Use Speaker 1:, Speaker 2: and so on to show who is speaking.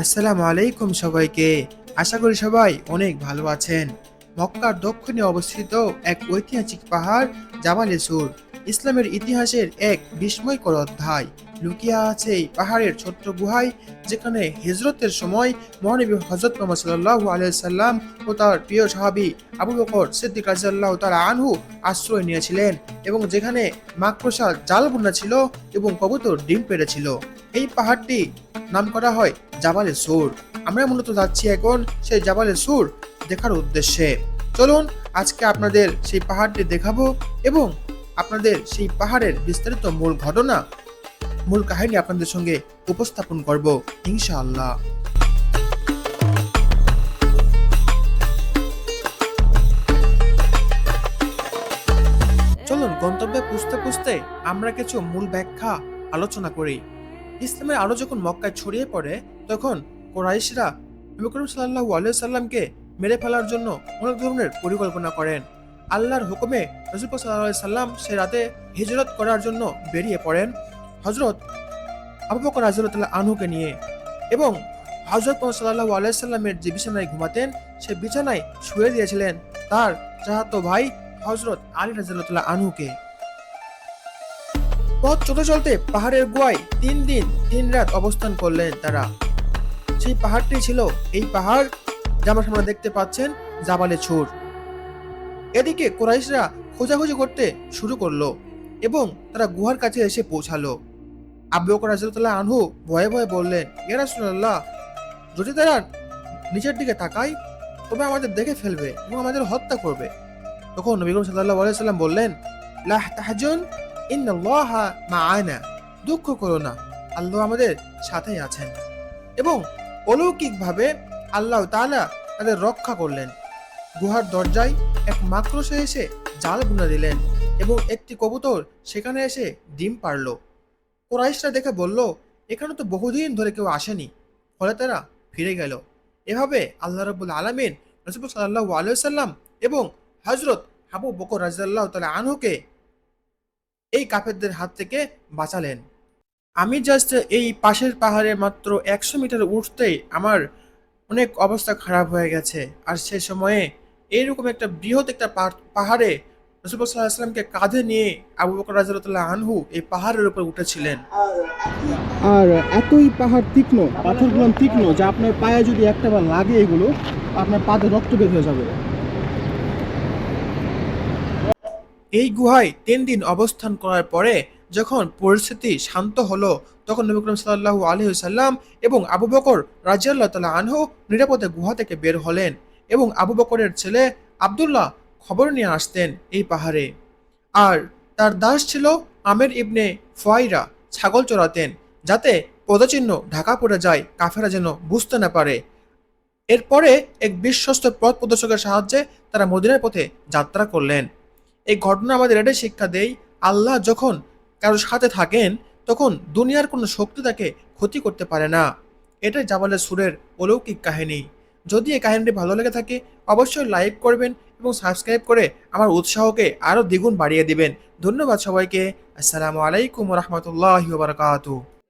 Speaker 1: আসসালামু আলাইকুম সবাইকে। আশা করি সবাই অনেক ভালো আছেন। মক্কার দক্ষিণে অবস্থিত এক ঐতিহাসিক পাহাড় জাবালে সুর, ইসলামের ইতিহাসের এক বিস্ময়কর অধ্যায়। লুকিয়া আছে এই পাহাড়ের ছোট্ট গুহায়, যেখানে হিজরতের সময় মহানবী হজরত মোহাম্মদ সাল্লাল্লাহু আলাইহি সাল্লাম ও তার প্রিয় সাহাবী আবু বকর সিদ্দিক রাজিয়াল্লাহু তাআলা আনহু আশ্রয় নিয়েছিলেন এবং যেখানে মাকড়সা জাল বুনা ছিল এবং কবুতর ডিম পেড়েছিল। এই পাহাড়টি নাম করা হয় জাবালে সুর। আমরা মূলত যাচ্ছি এখন সেই জাবালে সুর দেখার উদ্দেশ্যে। চলুন আজকে আপনাদের সেই পাহাড়টি দেখাবো এবং আপনাদের সেই পাহাড়ের বিস্তারিত মূল ঘটনা, মূল কাহিনী আপনাদের সঙ্গে উপস্থাপন করব, ইনশাআল্লাহ। চলুন গন্তব্যে পুষতে পুষতে আমরা কিছু মূল ব্যাখ্যা আলোচনা করি। ইসলামের আলো যখন মক্কায় ছড়িয়ে পড়ে, তখন কোরাইশরা নবী করিম সাল্লাহ সাল্লামকে মেরে ফেলার জন্য অনেক ধরনের পরিকল্পনা করেন। আল্লাহর হুকুমে রসুল সাল্লাহ সাল্লাম সে রাতে হিজরত করার জন্য বেরিয়ে পড়েন হজরত আবু বকর রাজিউল্লাহ আনহুকে নিয়ে এবং হজরত সাল্লাহ আলাইসাল্লামের যে বিছানায় ঘুমাতেন, সে বিছানায় শুয়ে দিয়েছিলেন তার চাহাতো ভাই হজরত আলী রাজিউল্লাহ আনহুকে পথ চলতে চলতে পাহাড়ের গোয়ায় তিন দিন, তিন রাত অবস্থান করলেন তারা। সেই পাহাড়টি ছিল এই পাহাড় যেমন আপনারা দেখতে পাচ্ছেন, জাবালে ছুর। এদিকে কোরাইশরা খোঁজাখুঁজি করতে শুরু করল এবং তারা গুহার কাছে এসে পৌঁছালো। আবু আনহু ভয়ে ভয়ে বললেন, ইয়া রাসূলুল্লাহ, যদি তারা নিচের দিকে তাকায়, তবে আমাদের দেখে ফেলবে এবং আমাদের হত্যা করবে। তখন নবী করিম সাল্লাল্লাহু সাল্লাম বললেন লা তাহজুন ইন্নাল্লাহা মাআনা, দুঃখ করো না, আল্লাহ আমাদের সাথেই আছেন। এবং অলৌকিকভাবে আল্লাহ তাআলা তাদের রক্ষা করলেন। গুহার দরজায় এক মাকড়সা এসে জাল বুনে দিলেন এবং একটি কবুতর সেখানে এসে ডিম পারল কোরাইশরা দেখে বলল, এখানে তো বহুদিন ধরে কেউ আসেনি। ফলে তারা ফিরে গেল। এভাবে আল্লাহ রবুল আলমিন রসুল সাল্লাহ আলাইসাল্লাম এবং হজরত হাবু বকর রাজিয়াল্লাহ তালা আনহুকে এই কাফেরদের হাত থেকে বাঁচালেন। আমি জাস্ট এই পাশের পাহাড়ে মাত্র একশো মিটার উঠতেই আমার অনেক অবস্থা খারাপ হয়ে গেছে। আর সে সময়ে এইরকম একটা বৃহৎ একটা পাহাড়- রসুল সাল্লাহামকে কাঁধে নিয়ে আবু বকর রাজিয়াল্লাহ আনহু এই পাহাড়ের উপর উঠেছিলেন।
Speaker 2: আর এতই পাহাড় তীক্ষ্ণ, পাথরগুলো তীক্ষ্ণ, যে আপনার পায়ে যদি একটা বার লাগে এগুলো, আপনার পাতে রক্ত বের হয়ে যাবে।
Speaker 1: এই গুহায় তিন দিন অবস্থান করার পরে যখন পরিস্থিতি শান্ত হলো, তখন নবী করিম সাল্লাহু আলহিসাল্লাম এবং আবু বকর রাজিয়াল্লাহ তালা আনহু নিরাপদে গুহা থেকে বের হলেন এবং আবু বকরের ছেলে আবদুল্লাহ খবর নিয়ে আসতেন এই পাহাড়ে। আর তার দাস ছিল আমের ইবনে ফয়রা ছাগল চড়াতেন, যাতে পদচিহ্ন ঢাকা পড়ে যায় কাফেরা যেন বুঝতে না পারে। এরপরে এক বিশ্বস্ত পথ প্রদর্শকের সাহায্যে তারা মদিনার পথে যাত্রা করলেন। এই ঘটনা আমাদের এটাই শিক্ষা দেয়। আল্লাহ যখন কারোর সাথে থাকেন, তখন দুনিয়ার কোনো শক্তি তাকে ক্ষতি করতে পারে না। এটাই জাবালের সুরের অলৌকিক কাহিনী। যদি এই কাহিনীটি ভালো লেগে থাকে, অবশ্যই লাইক করবেন এবং সাবস্ক্রাইব করে আমার উৎসাহকে আরও দ্বিগুণ বাড়িয়ে দিবেন। ধন্যবাদ সবাইকে। আসসালামু আলাইকুম রহমতুল্লাহ বারকাতুহ।